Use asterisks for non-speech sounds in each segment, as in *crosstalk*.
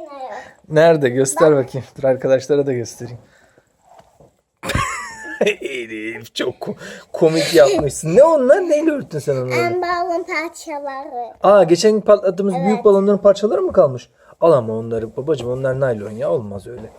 Yok. Nerede? Göster bakayım. Dur arkadaşlara da göstereyim. *laughs* Elif çok ko- komik yapmışsın. Ne onlar? Neyle örttün sen onları? En balon parçaları. Aa geçen gün patlattığımız büyük balonların parçaları mı kalmış? Al ama onları babacığım onlar naylon ya olmaz öyle.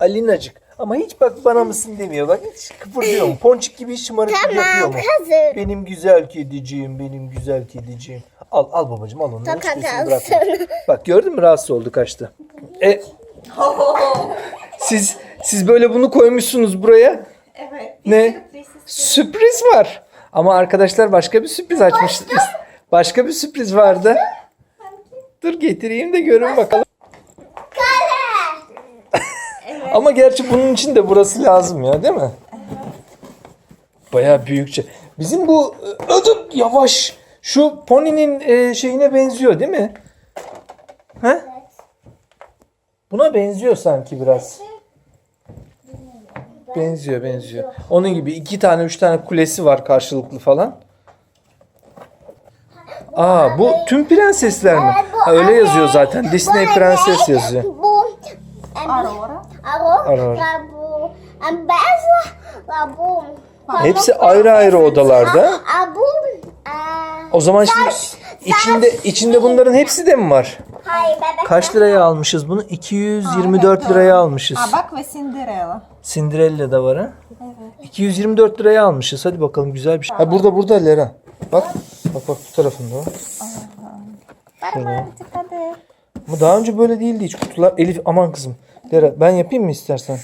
Alinacık ama hiç bak bana mısın demiyor bak hiç kıpırdıyor mu? Ponçik gibi şımarıklık yapıyor Tamam mu? hazır. Benim güzel kediciğim benim güzel kediciğim. Al al babacığım al onu. Kalsın. Bak gördün mü rahatsız oldu kaçtı. E, siz siz böyle bunu koymuşsunuz buraya. Evet. Ne? Sürpriz var. Ama arkadaşlar başka bir sürpriz açmış. Başka bir sürpriz vardı. Dur getireyim de görün bakalım. Ama gerçi bunun için de burası lazım ya değil mi? Bayağı büyükçe. Bizim bu e, ödüm yavaş. Şu poninin e, şeyine benziyor değil mi? He? Buna benziyor sanki biraz. Benziyor benziyor. Onun gibi iki tane üç tane kulesi var karşılıklı falan. Aa bu tüm prensesler mi? Ha, öyle yazıyor zaten. Disney prenses yazıyor. Bu. Aurora. Aro. Aurora. La bu. En best la bu. Hepsi ayrı ayrı odalarda. A bu. Aa, O zaman şimdi içinde içinde bunların hepsi de mi var? Hayır bebek. Kaç liraya almışız bunu? 224 liraya almışız. Aa bak ve Cinderella. Cinderella da var ha. 224 liraya almışız. Hadi bakalım güzel bir şey. Ha burada burada Lera. Bak. Bak bak bu tarafında. Şöyle. Hadi. Ama daha önce böyle değildi hiç kutular. Elif aman kızım. Lera ben yapayım mı istersen?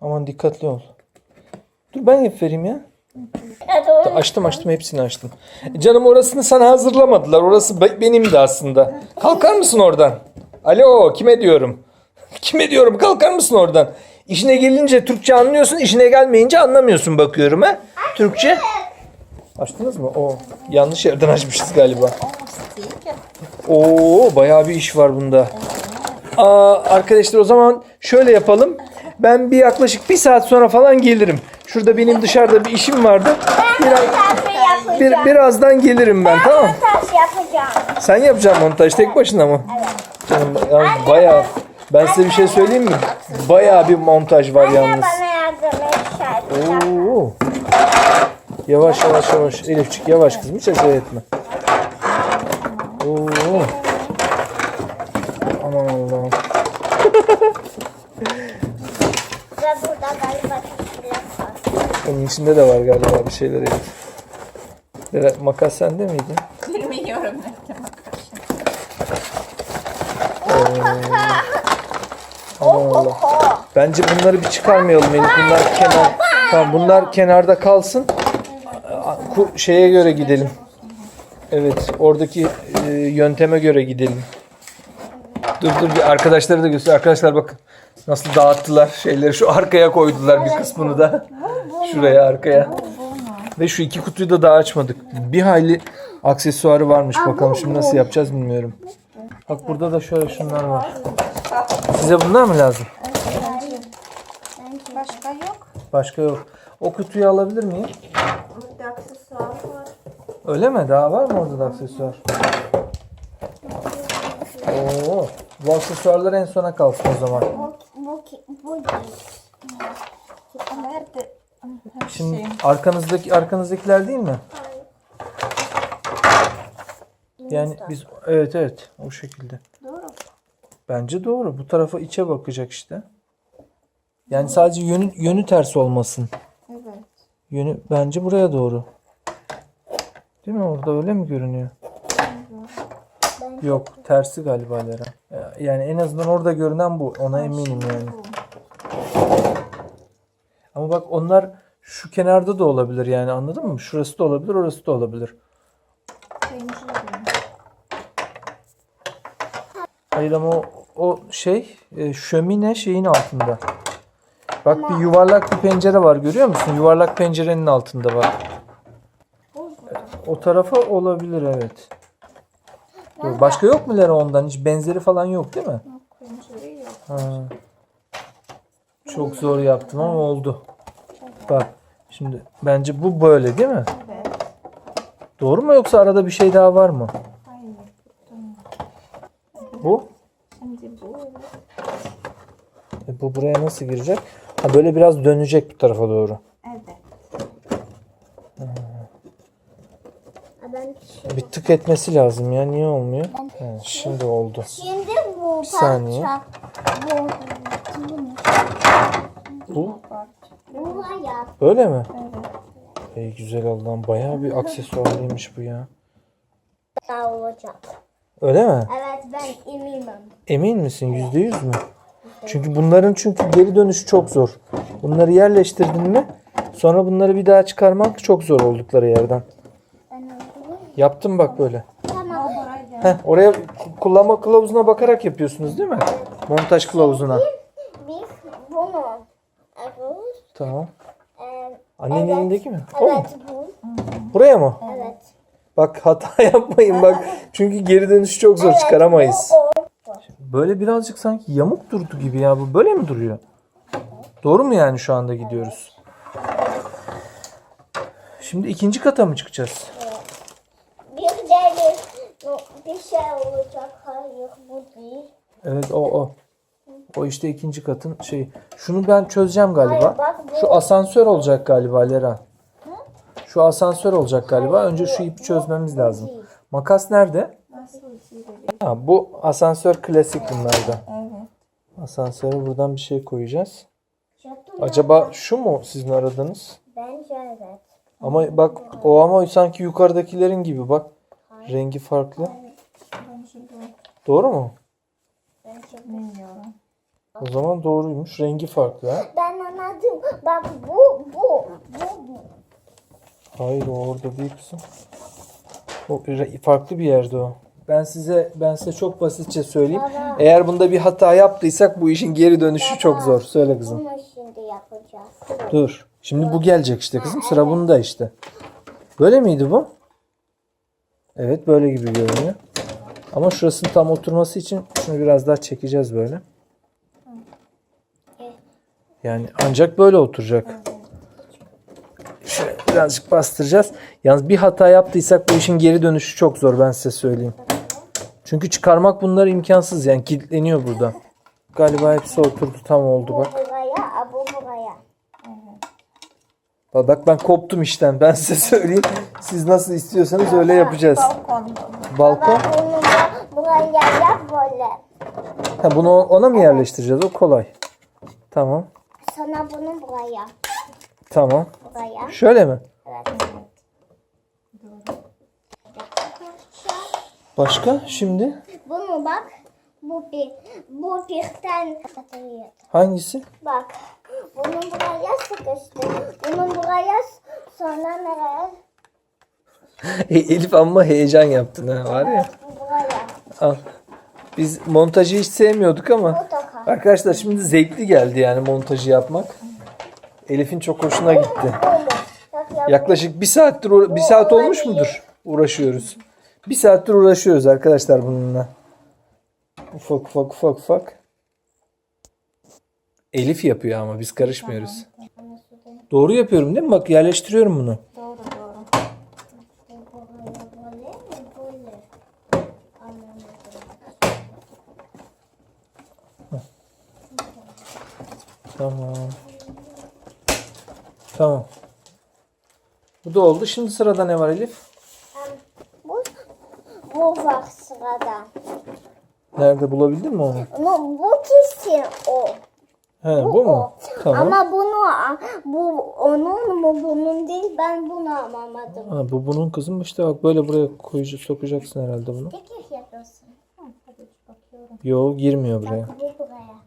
Aman dikkatli ol. Dur ben yap vereyim ya. Aro. Açtım açtım hepsini açtım. E Canım orasını sana hazırlamadılar. Orası be- benimdi aslında. Kalkar mısın oradan? Alo kime diyorum? *laughs* Kime diyorum kalkar mısın oradan? İşine gelince Türkçe anlıyorsun, işine gelmeyince anlamıyorsun bakıyorum ha. Türkçe. Açtınız mı? O yanlış yerden *laughs* açmışız galiba. Oo bayağı bir iş var bunda. Aa, arkadaşlar o zaman şöyle yapalım. Ben bir yaklaşık bir saat sonra falan gelirim. Şurada benim dışarıda bir işim vardı. Biraz, bir, birazdan gelirim ben tamam mı? Taş yapacağım. Sen yapacaksın montaj tek başına mı? Canım yalnız bayağı ben size bir şey söyleyeyim mi? Bayağı bir montaj var yalnız. bana yardım et. Oo. Yavaş yavaş yavaş. Elifçik yavaş kızım hiç acele etme. Oo. Aman Allah'ım. Ve burada galiba var. Onun içinde de var galiba bir şeyler Elif. Lera, makas sende miydi? Bilmiyorum nerede makas. Allah Allah. Bence bunları bir çıkarmayalım Elif. Bunlar kenar. Tamam bunlar kenarda kalsın. Şeye göre gidelim. Evet oradaki e, yönteme göre gidelim. Dur dur bir arkadaşları da göster. Arkadaşlar bakın nasıl dağıttılar şeyleri. Şu arkaya koydular bir kısmını da. Şuraya arkaya. Ve şu iki kutuyu da daha açmadık. Bir hayli aksesuarı varmış. Bakalım şimdi nasıl yapacağız bilmiyorum. Bak burada da şöyle şunlar var. Size bunlar mı lazım? Başka yok. Başka yok. O kutuyu alabilir miyim? Öyle mi? Daha var mı orada da aksesuar? Oo, bu aksesuarlar en sona kalsın o zaman. Şimdi şey. arkanızdaki arkanızdakiler değil mi? Yani biz evet evet o şekilde. Doğru. Bence doğru. Bu tarafa içe bakacak işte. Yani sadece yönü yönü ters olmasın. Evet. Yönü bence buraya doğru. Değil mi? Orada öyle mi görünüyor? Yok, tersi galiba Lera. Yani en azından orada görünen bu. Ona eminim yani. Ama bak onlar şu kenarda da olabilir yani anladın mı? Şurası da olabilir, orası da olabilir. Hayır ama o, o şey e, şömine şeyin altında. Bak bir yuvarlak bir pencere var görüyor musun? Yuvarlak pencerenin altında bak. O tarafa olabilir evet. Dur, başka yok mu Lera ondan? Hiç benzeri falan yok değil mi? Pencere yok. Ha. Çok zor yaptım ama oldu. Bak şimdi bence bu böyle değil mi? Evet. Doğru mu yoksa arada bir şey daha var mı? Hayır. Bu? Şimdi bu. E, bu buraya nasıl girecek? Ha böyle biraz dönecek bu tarafa doğru. Evet. Ha, Ben şey- Bir tık etmesi lazım ya. Niye olmuyor? He, şimdi oldu. Şimdi bu parça. saniye. Bu. Bu Buraya. öyle mi? Evet. Ey güzel Allah'ım bayağı bir aksesuarlıymış bu ya. Daha olacak. Öyle mi? Evet ben eminim. Emin misin? Yüzde yüz mü? Çünkü bunların çünkü geri dönüşü çok zor. Bunları yerleştirdin mi sonra bunları bir daha çıkarmak çok zor oldukları yerden. Yaptım bak böyle. Tamam. Heh, oraya kullanma kılavuzuna bakarak yapıyorsunuz değil mi? Montaj kılavuzuna. Biz bunu alıyoruz. Tamam. Ee, Annenin Evet. elindeki mi? O mu? evet bu. Buraya mı? Evet. Bak hata *laughs* yapmayın bak. Çünkü geri dönüşü çok zor çıkaramayız. Bu, o. Böyle birazcık sanki yamuk durdu gibi ya. Bu böyle mi duruyor? Doğru mu yani şu anda gidiyoruz? Şimdi ikinci kata mı çıkacağız? Bir şey olacak. Hayır bu değil. Evet o o. O işte ikinci katın şey. Şunu ben çözeceğim galiba. Hayır, bak bu- Şu asansör olacak galiba Lera. Şu asansör olacak galiba. Önce şu ipi çözmemiz lazım. Makas nerede? Ha, bu asansör klasik bunlarda. Evet. Asansöre buradan bir şey koyacağız. Yaptım Acaba şu mu sizin aradığınız? Bence evet. Ama bak o ama sanki yukarıdakilerin gibi bak. Rengi farklı. Ben Doğru mu? Bence bilmiyorum. O zaman doğruymuş. Rengi farklı ha. Ben anladım. Bak bu bu bu bu. Hayır o orada değil kızım. O re- farklı bir yerde o. Ben size ben size çok basitçe söyleyeyim. Baba. Eğer bunda bir hata yaptıysak bu işin geri dönüşü çok zor. Söyle kızım. Bunu şimdi yapacağız. Dur. Şimdi bu gelecek işte kızım. Sıra bunda işte. Böyle miydi bu? Evet böyle gibi görünüyor. Ama şurasının tam oturması için şunu biraz daha çekeceğiz böyle. Yani ancak böyle oturacak. Şöyle birazcık bastıracağız. Yalnız bir hata yaptıysak bu işin geri dönüşü çok zor ben size söyleyeyim. Çünkü çıkarmak bunlar imkansız yani kilitleniyor burada. Galiba hepsi oturdu tam oldu bak. buraya, a, bu buraya. Bak bak ben koptum işten. Ben size söyleyeyim. Siz nasıl istiyorsanız öyle yapacağız. Balkon. Da buraya yap böyle. Ha, bunu ona mı yerleştireceğiz? O kolay. Tamam. Sonra bunu buraya. Tamam. Buraya. Şöyle mi? Evet. Başka? Şimdi Bunu bak. Bu bir. Bu birden hangisi? Bak. Bunu buraya sıkıştır. Bunu buraya sonra nereye? Elif amma heyecan yaptın ha var ya. Bu buraya. Al. Biz montajı hiç sevmiyorduk ama arkadaşlar şimdi zevkli geldi yani montajı yapmak. Elif'in çok hoşuna gitti. Böyle. Bak ya, Yaklaşık bir saattir uğra- bir saat olmuş mudur? Uğraşıyoruz. Bir saattir uğraşıyoruz arkadaşlar bununla. Ufak ufak ufak ufak. Elif yapıyor ama biz karışmıyoruz. Doğru yapıyorum değil mi? Bak yerleştiriyorum bunu. Doğru doğru. Tamam. Tamam. Bu da oldu. Şimdi sırada ne var Elif? Bu, bu var sırada. Nerede bulabildin mi onu? Bu, bu kesin o. He, Bu, bu mu? o. Tamam. Ama bunu bu onun mu bunun değil ben bunu alamadım. Ha, bu bunun kızım işte bak böyle buraya koyucu sokacaksın herhalde bunu. Peki yapıyorsun. Hadi bakıyorum. Yo girmiyor buraya. Bu buraya.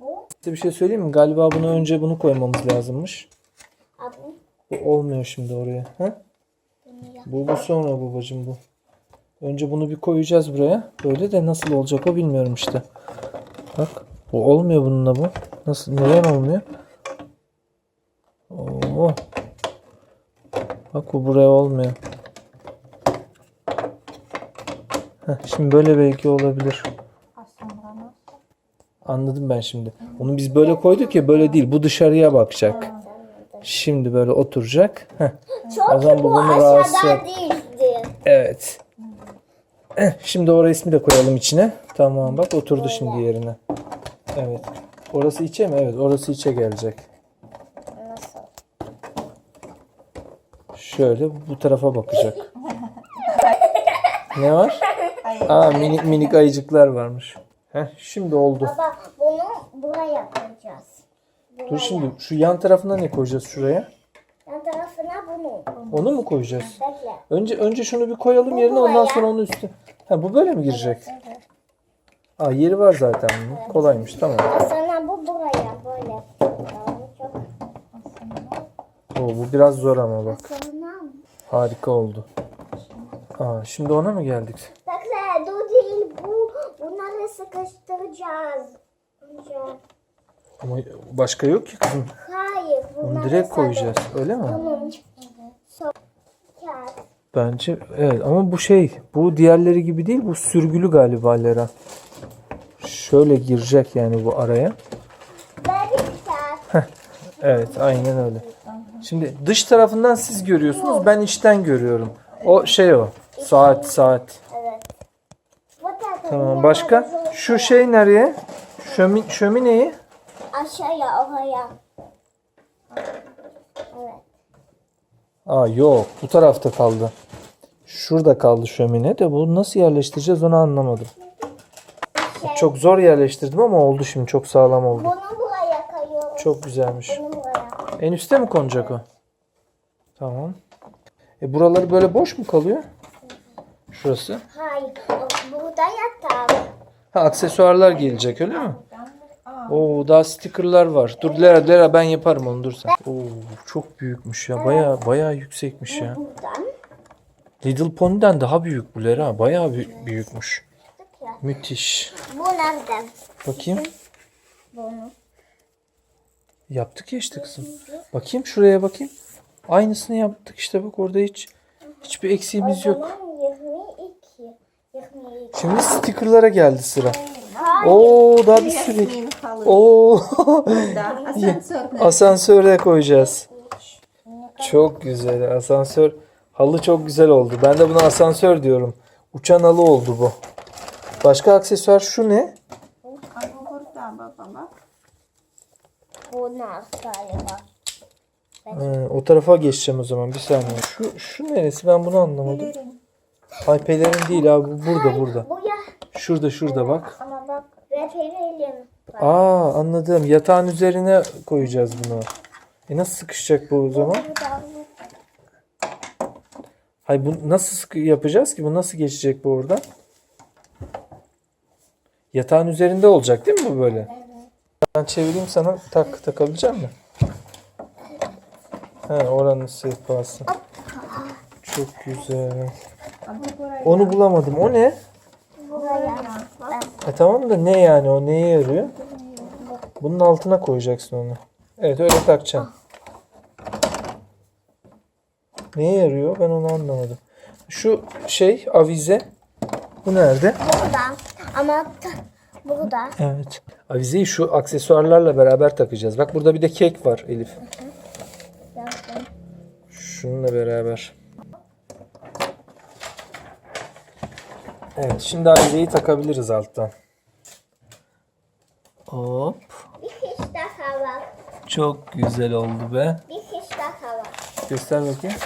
Bu Size bir şey söyleyeyim mi? Galiba bunu önce bunu koymamız lazımmış. abi Bu olmuyor şimdi oraya. Ha? bunu yap. Bu, bu sonra babacım bu. Önce bunu bir koyacağız buraya. Böyle de nasıl olacak o bilmiyorum işte. Bak. Bu olmuyor bununla bu. Nasıl? Neden olmuyor? Oo. Bak bu buraya olmuyor. Heh, şimdi böyle belki olabilir. Anladım ben şimdi. Onu biz böyle koyduk ya böyle değil. Bu dışarıya bakacak. Şimdi böyle oturacak. Heh. Çok O zaman bu rahatsız değildi. Evet. Şimdi o resmi de koyalım içine. Tamam bak oturdu şimdi yerine. Evet. Orası içe mi? Evet orası içe gelecek. Nasıl? Şöyle bu tarafa bakacak. ne var? Ay, Aa minik minik ayıcıklar varmış. Heh, şimdi oldu. Baba bunu buraya koyacağız. Buraya. Dur şimdi şu yan tarafına ne koyacağız şuraya? Yan tarafına bunu. Onu mu koyacağız? Bekle. Önce önce şunu bir koyalım yerine ondan sonra onu üstüne. Ha bu böyle mi girecek? Evet. Aa yeri var zaten bunun. Kolaymış tamam. Sana bu buraya böyle. Tamam, Çok. Oo, bu biraz zor ama bak. Sonra Harika oldu. Aa, şimdi ona mı geldik? Bekle dur değil bu. Bunları sıkıştıracağız. Ama başka yok ki kızım. Hayır. Bunları direkt koyacağız. Öyle mi? Kağıt. Bence evet ama bu şey bu diğerleri gibi değil bu sürgülü galiba Lera. Şöyle girecek yani bu araya. Evet aynen öyle. Şimdi dış tarafından siz görüyorsunuz ben içten görüyorum. O şey o. Saat saat. Tamam başka? Şu şey nereye? Şömin, şömineyi? Aşağıya oraya. Evet. Aa yok bu tarafta kaldı. Şurada kaldı şömine de bu nasıl yerleştireceğiz onu anlamadım. Çok zor yerleştirdim ama oldu şimdi çok sağlam oldu. Bunu buraya koyuyoruz. Çok güzelmiş. Bunu buraya. En üstte mi konacak o? Tamam. E buraları böyle boş mu kalıyor? Şurası. Hayır. Burada yatak. Ha aksesuarlar gelecek öyle mi? Oo daha stickerlar var. Dur Lera Lera ben yaparım onu dur sen. Oo çok büyükmüş ya. Baya baya yüksekmiş ya. Buradan. Little Pony'den daha büyük bu Lera. Baya bü- büyükmüş. Müthiş. Bu nereden? Bakayım. Bunu. Yaptık ya işte kızım. Bakayım şuraya bakayım. Aynısını yaptık işte bak orada hiç hiçbir eksiğimiz yok. Zaman 22. 22. Şimdi stickerlara geldi sıra. Oo daha bir sürü. Oo asansöre koyacağız. Çok güzel asansör. Halı çok güzel oldu. Ben de buna asansör diyorum. Uçan halı oldu bu. Başka aksesuar şu ne? Bu. Bunlar galiba. Ha, o tarafa geçeceğim o zaman bir saniye. Şu şu neresi ben bunu anlamadım. Pelerin. Ay pelerin değil abi bu burada burada. Şurada şurada bak. Ama bak. Reperelim. Aa anladım. Yatağın üzerine koyacağız bunu. E nasıl sıkışacak bu o zaman? Buradan. Hay bu nasıl sıkı yapacağız ki? Bu nasıl geçecek bu oradan? Yatağın üzerinde olacak değil mi bu böyle? Ben çevireyim sana tak takabilecek misin? He oranın sehpası. Çok güzel. Onu bulamadım. O ne? E tamam da ne yani o neye yarıyor? Bunun altına koyacaksın onu. Evet öyle takacaksın. Neye yarıyor? Ben onu anlamadım. Şu şey avize. Bu nerede? Buradan. Ama burada. Evet. Avizeyi şu aksesuarlarla beraber takacağız. Bak burada bir de kek var Elif. Yaptım. Şununla beraber. Evet şimdi avizeyi takabiliriz alttan. Hop. Bir hiç daha var. Çok güzel oldu be. Bir hiç daha var. Göster bakayım.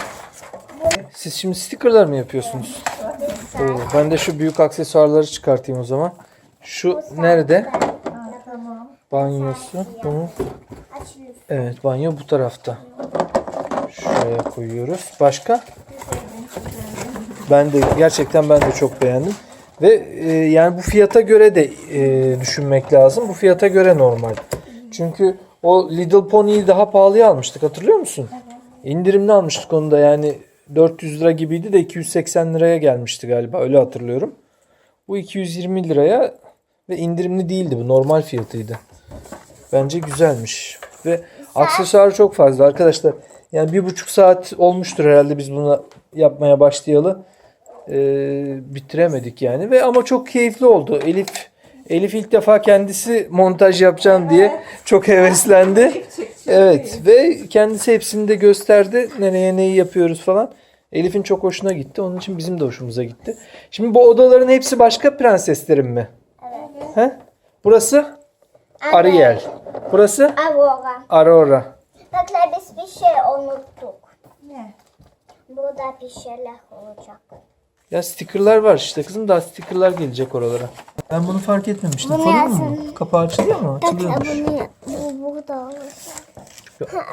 Siz şimdi stickerlar mı yapıyorsunuz? Oo, ben de şu büyük aksesuarları çıkartayım o zaman. Şu nerede? Tamam. Banyosu. Açılır. Evet banyo bu tarafta. Şuraya koyuyoruz. Başka? Ben de gerçekten ben de çok beğendim. Ve e, yani bu fiyata göre de e, düşünmek lazım. Bu fiyata göre normal. Çünkü o Little Pony'yi daha pahalıya almıştık hatırlıyor musun? İndirimli almıştık onu da yani 400 lira gibiydi de 280 liraya gelmişti galiba öyle hatırlıyorum. Bu 220 liraya ve indirimli değildi bu normal fiyatıydı. Bence güzelmiş. Ve aksesuarı çok fazla arkadaşlar. Yani bir buçuk saat olmuştur herhalde biz bunu yapmaya başlayalı. Ee, bitiremedik yani ve ama çok keyifli oldu. Elif Elif ilk defa kendisi montaj yapacağım diye çok heveslendi. Evet ve kendisi hepsini de gösterdi. Nereye neyi yapıyoruz falan. Elif'in çok hoşuna gitti. Onun için bizim de hoşumuza gitti. Şimdi bu odaların hepsi başka prenseslerin mi? Evet. He? Burası Ariel. Burası Aurora. Aurora. Bakla biz bir şey unuttuk. Ne? Burada bir şeyler olacak. Ya stickerlar var işte kızım daha stickerlar gelecek oralara. Ben bunu fark etmemiştim. Bunu Sorun yazsın. mu? Kapağı açılıyor mu? Açılıyormuş. bunu bu burada olacak.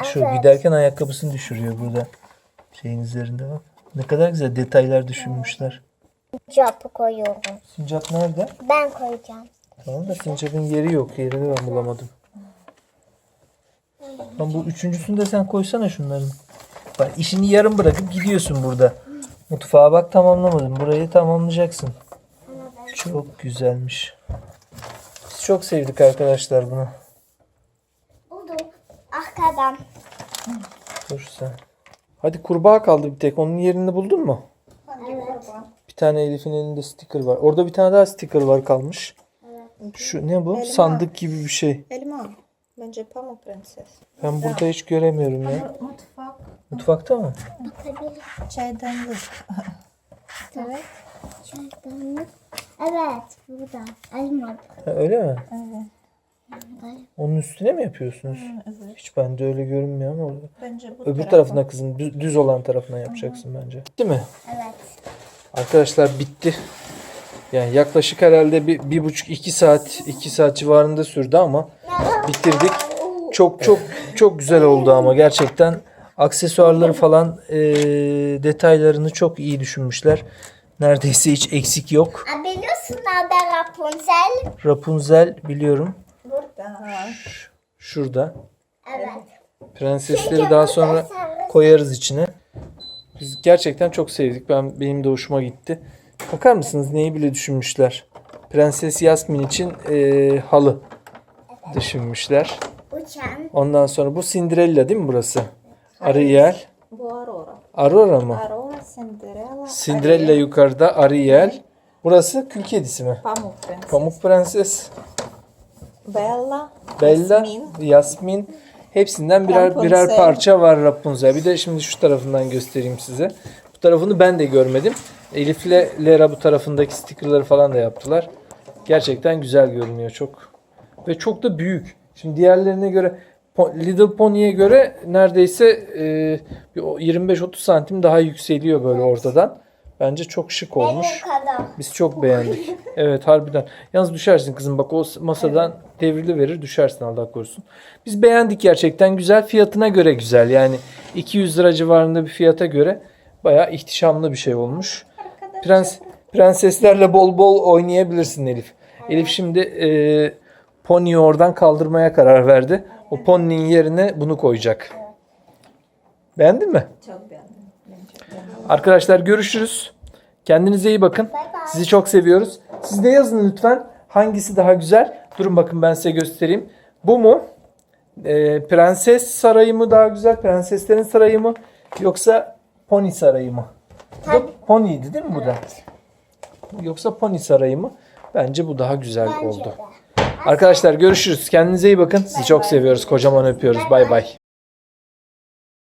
Şu giderken ayakkabısını düşürüyor burada. Şeyin üzerinde bak. Ne kadar güzel detaylar düşünmüşler. Capı koyuyorum. Sincap nerede? Ben koyacağım. Tamam da sincapın yeri yok. Yerini ben bulamadım. Lan bu üçüncüsünü de sen koysana şunların. Bak işini yarım bırakıp gidiyorsun burada. Mutfağa bak tamamlamadın. Burayı tamamlayacaksın. Çok güzelmiş. Biz çok sevdik arkadaşlar bunu. Oldu. Arkadan. Dur sen. Hadi kurbağa kaldı bir tek. Onun yerini buldun mu? Evet. Bir tane Elif'in elinde sticker var. Orada bir tane daha sticker var kalmış. Şu ne bu? Sandık gibi bir şey. Elma. Bence pamuk prenses. Ben burada hiç göremiyorum ya. Mutfak. Mutfakta mı? Çaydanlık. Evet. Çaydanlık. Evet. Burada. Elma. Ha, öyle mi? Evet. Onun üstüne mi yapıyorsunuz? Evet. Hiç bende öyle görünmüyor ama orada. Bence bu Öbür tarafa. tarafına kızım. Düz, düz olan tarafına yapacaksın bence. Değil mi? Evet. Arkadaşlar bitti. Yani yaklaşık herhalde bir, bir buçuk iki saat iki saat civarında sürdü ama bitirdik. Çok çok çok güzel oldu ama gerçekten aksesuarları falan eee, detaylarını çok iyi düşünmüşler. Neredeyse hiç eksik yok. Aa, Biliyorsun nerede Rapunzel? Rapunzel biliyorum. Burada. Şurada. Evet. Prensesleri daha sonra koyarız içine. Biz gerçekten çok sevdik. Ben benim de hoşuma gitti. Bakar mısınız neyi bile düşünmüşler? Prenses Yasmin için eee, halı düşünmüşler. Uçan. Ondan sonra bu Cinderella değil mi burası? Ariel. Bu Aurora. Aurora mı? Aurora, Cinderella. Cinderella Ariel, yukarıda, Ariel. Burası kül kedisi mi? Pamuk prenses. Pamuk Prenses, Bella. Bella, Yasmin. Yasmin. Hepsinden birer Rapunzel. birer parça var Rapunzel. Bir de şimdi şu tarafından göstereyim size. Bu tarafını ben de görmedim. Elif'le Lera bu tarafındaki stickerları falan da yaptılar. Gerçekten güzel görünüyor çok. Ve çok da büyük. Şimdi diğerlerine göre Little Pony'e göre neredeyse e, bir o 25-30 santim daha yükseliyor böyle ortadan. Bence çok şık olmuş. Biz çok beğendik. *laughs* Evet harbiden. Yalnız düşersin kızım bak o masadan devrili verir düşersin Allah korusun. Biz beğendik gerçekten güzel fiyatına göre güzel yani 200 lira civarında bir fiyata göre bayağı ihtişamlı bir şey olmuş. Prens prenseslerle bol bol oynayabilirsin Elif. Elif şimdi e, Pony'yi oradan kaldırmaya karar verdi. O Pony'nin yerine bunu koyacak. Beğendin mi? Çok beğendim. Arkadaşlar görüşürüz. Kendinize iyi bakın. Sizi çok seviyoruz. Siz de yazın lütfen. Hangisi daha güzel? Durun bakın ben size göstereyim. Bu mu? Ee, Prenses Sarayı mı daha güzel? Prenseslerin Sarayı mı? Yoksa Pony Sarayı mı? Bu da Pony'ydi değil mi bu da? Yoksa Pony Sarayı mı? Bence bu daha güzel oldu. Arkadaşlar görüşürüz. Kendinize iyi bakın. Sizi çok seviyoruz. Kocaman öpüyoruz. Bay bay.